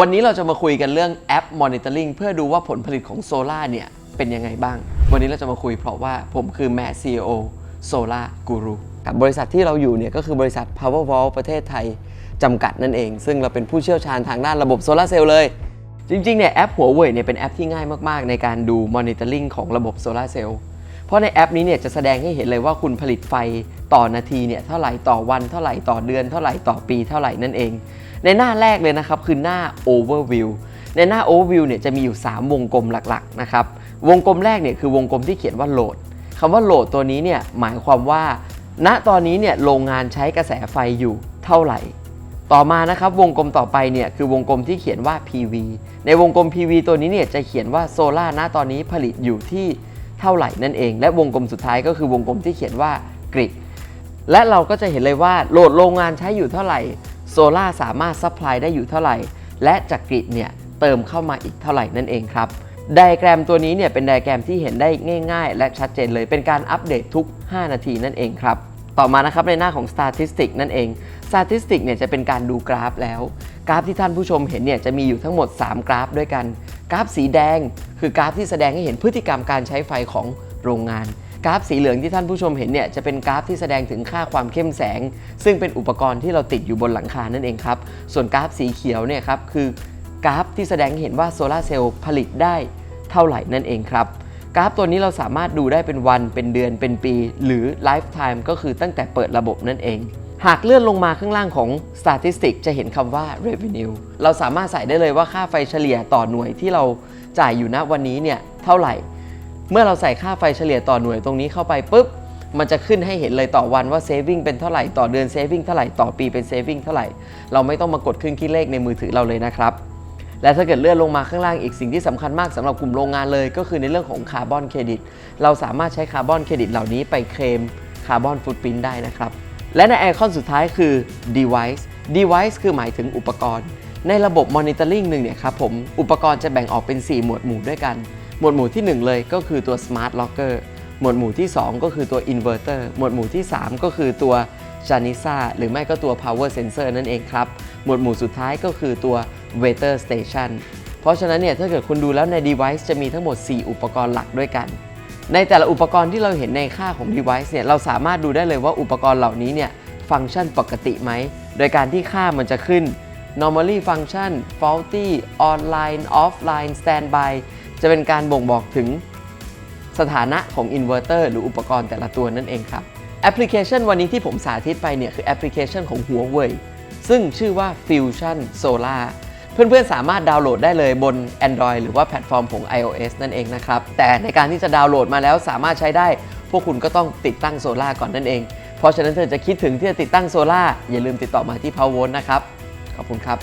วันนี้เราจะมาคุยกันเรื่องแอป Monitoring เพื่อดูว่าผลผลิตของโซล่าเนี่ยเป็นยังไงบ้าง วันนี้เราจะมาคุยเพราะว่าผมคือแม่ CEO Solar Guru กับบริษัทที่เราอยู่เนี่ยก็คือบริษัท Powerwall ประเทศไทยจำกัดนั่นเอง ซึ่งเราเป็นผู้เชี่ยวชาญทางด้านระบบโซลาเซลล์เลย จริงๆเนี่ยแอปหัวเว่ยเนี่ยเป็นแอปที่ง่ายมากๆ ในการดู Monitoring ของระบบโซลาเซลล์เพราะในแอปนี้เนี่ยจะแสดงให้เห็นเลยว่าคุณผลิตไฟต่อนาทีเนี่ยเท่าไหร่ต่อวันเท่าไหร่ต่อเดือน เท่าไหร่ต่อปีเท่าไหร่นั่นเองในหน้าแรกเลยนะครับคือหน้า overview ในหน้า overview เนี่ยจะมีอยู่ 3 วงกลมหลักๆนะครับวงกลมแรกเนี่ยคือวงกลมที่เขียนว่าโหลดคำว่าโหลดตัวนี้เนี่ยหมายความว่า ณตอนนี้เนี่ยโรงงานใช้กระแสไฟอยู่เท่าไหร่ ต่อมานะครับวงกลมต่อไปเนี่ยคือวงกลมที่เขียนว่า PV ในวงกลม PV ตัวนี้เนี่ยจะเขียนว่าโซลาร์ณตอนนี้ผลิตอยู่ที่เท่าไหร่นั่นเอง และวงกลมสุดท้ายก็คือวงกลมที่เขียนว่ากริดและเราก็จะเห็นเลยว่าโหลดโรงงานใช้อยู่เท่าไหร่ โซล่าสามารถซัพพลายได้อยู่เท่าไหร่ และจากกริดเนี่ยเติมเข้ามาอีกเท่าไหร่นั่นเองครับไดอะแกรมตัวนี้เนี่ยเป็นไดอะแกรมที่เห็นได้ง่าย ๆ และชัดเจนเลยเป็นการอัปเดตทุก 5 นาทีนั่นเองครับต่อมานะครับในหน้าของ statistic นั่นเอง statistic เนี่ยจะเป็นการดูกราฟแล้ว กราฟที่ท่านผู้ชมเห็นเนี่ยจะมีอยู่ทั้งหมด 3 กราฟด้วยกัน กราฟสีแดง คือกราฟที่แสดงให้เห็นพฤติกรรมการใช้ไฟของโรงงาน กราฟสีเหลืองที่ท่านผู้ชมเห็นเนี่ยจะเป็นกราฟที่แสดงถึงค่าความเข้มแสง ซึ่งเป็นอุปกรณ์ที่เราติดอยู่บนหลังคานั่นเองครับ ส่วนกราฟสีเขียวเนี่ยครับคือกราฟที่แสดงเห็นว่าโซลาร์เซลล์ผลิตได้เท่าไหร่นั่นเองครับกราฟตัวนี้เราสามารถดูได้เป็นวันเป็นเดือนเป็นปี หรือ lifetime ก็คือตั้งแต่เปิดระบบนั่นเอง หากเลื่อนลงมาข้างล่างของ statistic จะเห็นคำว่า revenue เราสามารถใส่ได้เลยว่าค่าไฟเฉลี่ยต่อหน่วยที่เราจ่ายอยู่ณวันนี้เนี่ยเท่าไหร่ เมื่อเราใส่ค่าไฟเฉลี่ยต่อหน่วยตรงนี้เข้าไปปุ๊บ มันจะขึ้นให้เห็นเลยต่อวันว่า saving เป็นเท่าไหร่ต่อเดือน saving เท่าไหร่ต่อปีเป็น saving เท่าไหร่ เราไม่ต้องมากดเครื่องคิดเลขในมือถือเราเลยนะครับ และถ้าเกิดเลื่อนลงมาข้างล่างอีกสิ่งที่สำคัญมากสำหรับกลุ่มโรงงานเลย ก็คือในเรื่องของคาร์บอนเครดิต เราสามารถใช้คาร์บอนเครดิตเหล่านี้ไปเคลมคาร์บอนฟุตปรินได้นะครับ และในไอคอนสุดท้ายคือ device device คือหมายถึงอุปกรณ์ ในระบบ monitoring หนึ่งเนี่ยครับผม อุปกรณ์จะแบ่งออกเป็น 4 หมวดหมู่ด้วยกัน หมวดหมู่ที่ 1 เลยก็คือตัว smart locker หมวดหมู่ที่ 2 ก็คือตัว inverter หมวดหมู่ที่ 3 ก็คือตัว Janisa หรือไม่ก็ตัว power sensor นั่นเองครับ หมวดหมู่สุดท้ายก็คือตัว weather station เพราะฉะนั้นเนี่ยถ้าเกิดคุณดูแล้วใน device จะมีทั้งหมด 4 อุปกรณ์หลักด้วยกัน ในแต่ละอุปกรณ์ที่เราเห็นในค่าของ device เนี่ยเราสามารถดูได้เลยว่าอุปกรณ์เหล่านี้เนี่ยฟังก์ชันปกติไหม โดยการที่ค่ามันจะขึ้น normally function faulty online offline standby จะเป็นการบ่งบอกถึงสถานะของอินเวอร์เตอร์หรืออุปกรณ์แต่ละตัวนั่นเองครับแอปพลิเคชันวันนี้ที่ผมสาธิตไปเนี่ยคือแอปพลิเคชันของหัวเว่ยซึ่งชื่อว่า Fusion Solar เพื่อนๆ สามารถดาวน์โหลดได้เลยบน Android หรือว่าแพลตฟอร์มของ iOS นั่นเองนะครับ แต่ในการที่จะดาวน์โหลดมาแล้วสามารถใช้ได้ พวกคุณก็ต้องติดตั้งโซล่าก่อนนั่นเอง เพราะฉะนั้นเธอจะคิดถึงที่จะติดตั้งโซล่าอย่าลืมติดต่อมาที่ Power Volt นะครับ ขอบคุณครับ